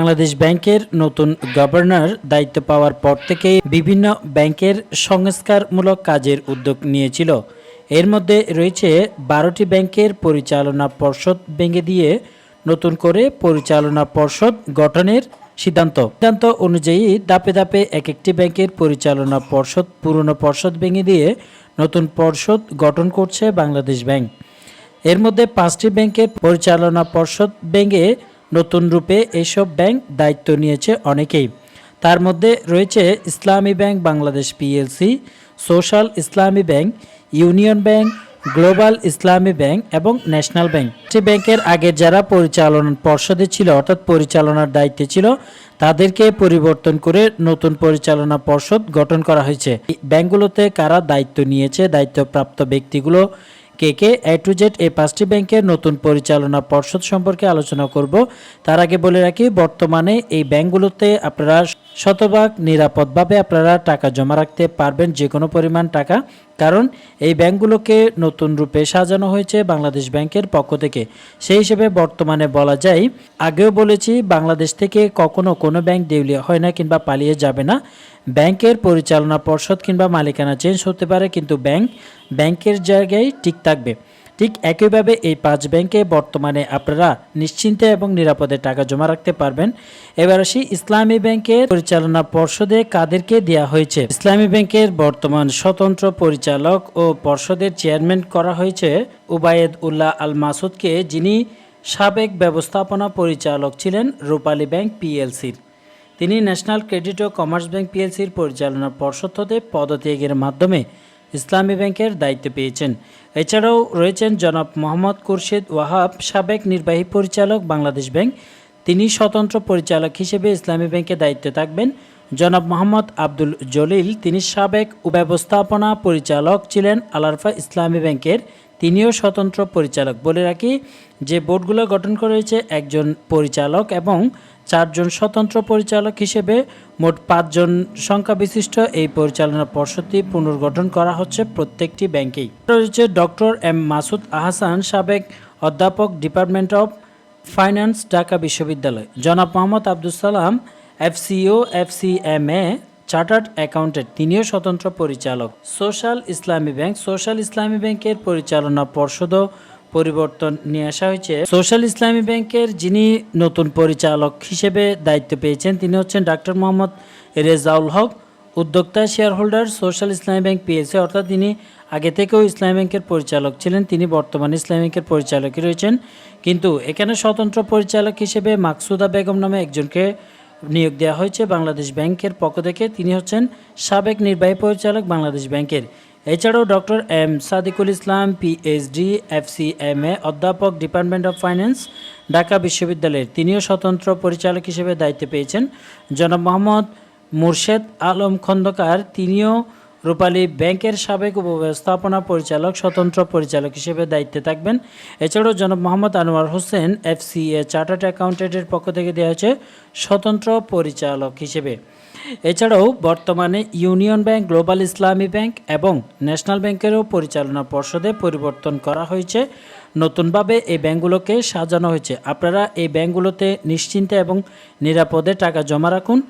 বাংলাদেশ ব্যাংকের নতুন গভর্নর দায়িত্ব পাওয়ার পর থেকেই বিভিন্ন ব্যাংকের সংস্কারমূলক কাজের উদ্যোগ নিয়েছিল। এর মধ্যে রয়েছে বারোটি ব্যাংকের পরিচালনা পর্ষদ ভেঙে দিয়ে নতুন করে পরিচালনা পর্ষদ গঠনের সিদ্ধান্ত। সিদ্ধান্ত অনুযায়ী দাপে দাপে এক একটি ব্যাংকের পরিচালনা পর্ষদ, পুরনো পর্ষদ ভেঙে দিয়ে নতুন পর্ষদ গঠন করছে বাংলাদেশ ব্যাংক। এর মধ্যে পাঁচটি ব্যাংকের পরিচালনা পর্ষদ ভেঙে নতুন রূপে এসব ব্যাংক দায়িত্ব নিয়েছে অনেকেই। তার মধ্যে রয়েছে Islami bank Bangladesh PLC, social Islami bank, union bank, global Islami bank এবং ন্যাশনাল ব্যাংক। যে ব্যাংকের আগে যারা পরিচালনা পর্ষদে ছিল অর্থাৎ পরিচালনার দায়িত্বে ছিল, তাদেরকে পরিবর্তন করে নতুন পরিচালনা পর্ষদ গঠন করা হয়েছে। ব্যাংকগুলোতে কারা দায়িত্ব নিয়েছে, দায়িত্বপ্রাপ্ত ব্যক্তিগুলো কে কে এ টু জেড এই পাঁচটি ব্যাংকের নতুন পরিচালনা পর্ষদ সম্পর্কে আলোচনা করব। তার আগে বলে রাখি, বর্তমানে এই ব্যাংকগুলোতে আপনারা শতভাগ নিরাপদভাবে আপনারা টাকা জমা রাখতে পারবেন যে কোনো পরিমাণ টাকা। কারণ এই ব্যাংকগুলোকে নতুন রূপে সাজানো হয়েছে বাংলাদেশ ব্যাংকের পক্ষ থেকে। সেই হিসেবে বর্তমানে বলা যায়, আগেও বলেছি, বাংলাদেশ থেকে কখনো কোনো ব্যাংক দেউলিয়া হয় না কিংবা পালিয়ে যাবে না। ব্যাংকের পরিচালনা পর্ষদ কিংবা মালিকানা চেঞ্জ হতে পারে, কিন্তু ব্যাংক, ব্যাংকের জায়গায় ঠিক থাকবে। ঠিক একইভাবে এই পাঁচ ব্যাংকে বর্তমানে আপনারা নিশ্চিন্তে এবং নিরাপদে টাকা জমা রাখতে পারবেন। এবার আসি ইসলামী ব্যাংকের পরিচালনা পর্ষদে কাদেরকে দেওয়া হয়েছে? ইসলামী ব্যাংকের বর্তমান স্বতন্ত্র পরিচালক ও পর্ষদের চেয়ারম্যান করা হয়েছে উবায়েদ উল্লাহ আল মাসুদকে যিনি সাবেক ব্যবস্থাপনা পরিচালক ছিলেন রূপালী ব্যাংক পিএলসির তিনি ন্যাশনাল ক্রেডিট ও কমার্স ব্যাংক পিএলসির পরিচালনা পর্ষদ হতে পদত্যাগের মাধ্যমে ইসলামী ব্যাংকের দায়িত্ব পেয়েছেন। এছাড়াও রয়েছেন জনাব মোহাম্মদ খুরশেদ ওয়াহাব, সাবেক নির্বাহী পরিচালক বাংলাদেশ ব্যাংক। তিনি স্বতন্ত্র পরিচালক হিসেবে ইসলামী ব্যাংকে দায়িত্ব থাকবেন। জনাব মোহাম্মদ আব্দুল জলিল, তিনি সাবেক ব্যবস্থাপনা পরিচালক ছিলেন আলারফা ইসলামী ব্যাংকের। তিনিও স্বতন্ত্র পরিচালক বলে রাখি। যে বোর্ডগুলো গঠন করেছে, একজন পরিচালক এবং চারজন স্বতন্ত্র পরিচালক হিসেবে মোট পাঁচজন সংখ্যা বিশিষ্ট এই পরিচালনা পর্ষদটি পুনর্গঠন করা হচ্ছে প্রত্যেকটি ব্যাংকেই। রয়েছে ডক্টর এম মাসুদ আহসান, সাবেক অধ্যাপক ডিপার্টমেন্ট অফ ফাইন্যান্স, ঢাকা বিশ্ববিদ্যালয়। জনাব Mohammad Abdul Salam, এফসিও, FCMA, chartered accountant, তিনিও স্বতন্ত্র পরিচালক। সোশ্যাল ইসলামী ব্যাংক, সোশ্যাল ইসলামী ব্যাংকের পরিচালনা পর্ষদও পরিবর্তন নিয়ে আসা হয়েছে। সোশ্যাল ইসলামী ব্যাংকের যিনি নতুন পরিচালক হিসেবে দায়িত্ব পেয়েছেন, তিনি হচ্ছেন ডাক্তার মোহাম্মদ রেজাউল হক, উদ্যোক্তা share holder social Islami bank PSC অর্থাৎ তিনি আগে থেকেও ইসলামী ব্যাংকের পরিচালক ছিলেন, তিনি বর্তমানে ইসলামী ব্যাংকের পরিচালকই রয়েছেন। কিন্তু এখানে স্বতন্ত্র পরিচালক হিসেবে মাকসুদা বেগম নামে একজনকে নিয়োগ দেওয়া হয়েছে বাংলাদেশ ব্যাংকের পক্ষ থেকে। তিনি হচ্ছেন সাবেক নির্বাহী পরিচালক বাংলাদেশ ব্যাংকের। এছাড়াও doctor M Sadiqul Islam PhD FCMA অধ্যাপক ডিপার্টমেন্ট অফ ফাইন্যান্স ঢাকা বিশ্ববিদ্যালয়ের তিনিও স্বতন্ত্র পরিচালক হিসেবে দায়িত্ব পেয়েছেন। জনাব মোহাম্মদ মুর্শেদ আলম খন্দকার, তিনিও রূপালী ব্যাংকের সাবেক উপব্যবস্থাপনা পরিচালক, স্বতন্ত্র পরিচালক হিসেবে দায়িত্বে থাকবেন। এছাড়াও জনাব মোহাম্মদ আনোয়ার হোসেন, এফসিএ চার্টার্ড অ্যাকাউন্টেন্টের পক্ষ থেকে দেওয়া হয়েছে স্বতন্ত্র পরিচালক হিসেবে। এছাড়াও বর্তমানে union bank, global Islami bank এবং ন্যাশনাল ব্যাংকেরও পরিচালনা পর্ষদে পরিবর্তন করা হয়েছে। নতুনভাবে এই ব্যাংকগুলোকে সাজানো হয়েছে। আপনারা এই ব্যাংকগুলোতে নিশ্চিন্তে এবং নিরাপদে টাকা জমা রাখুন।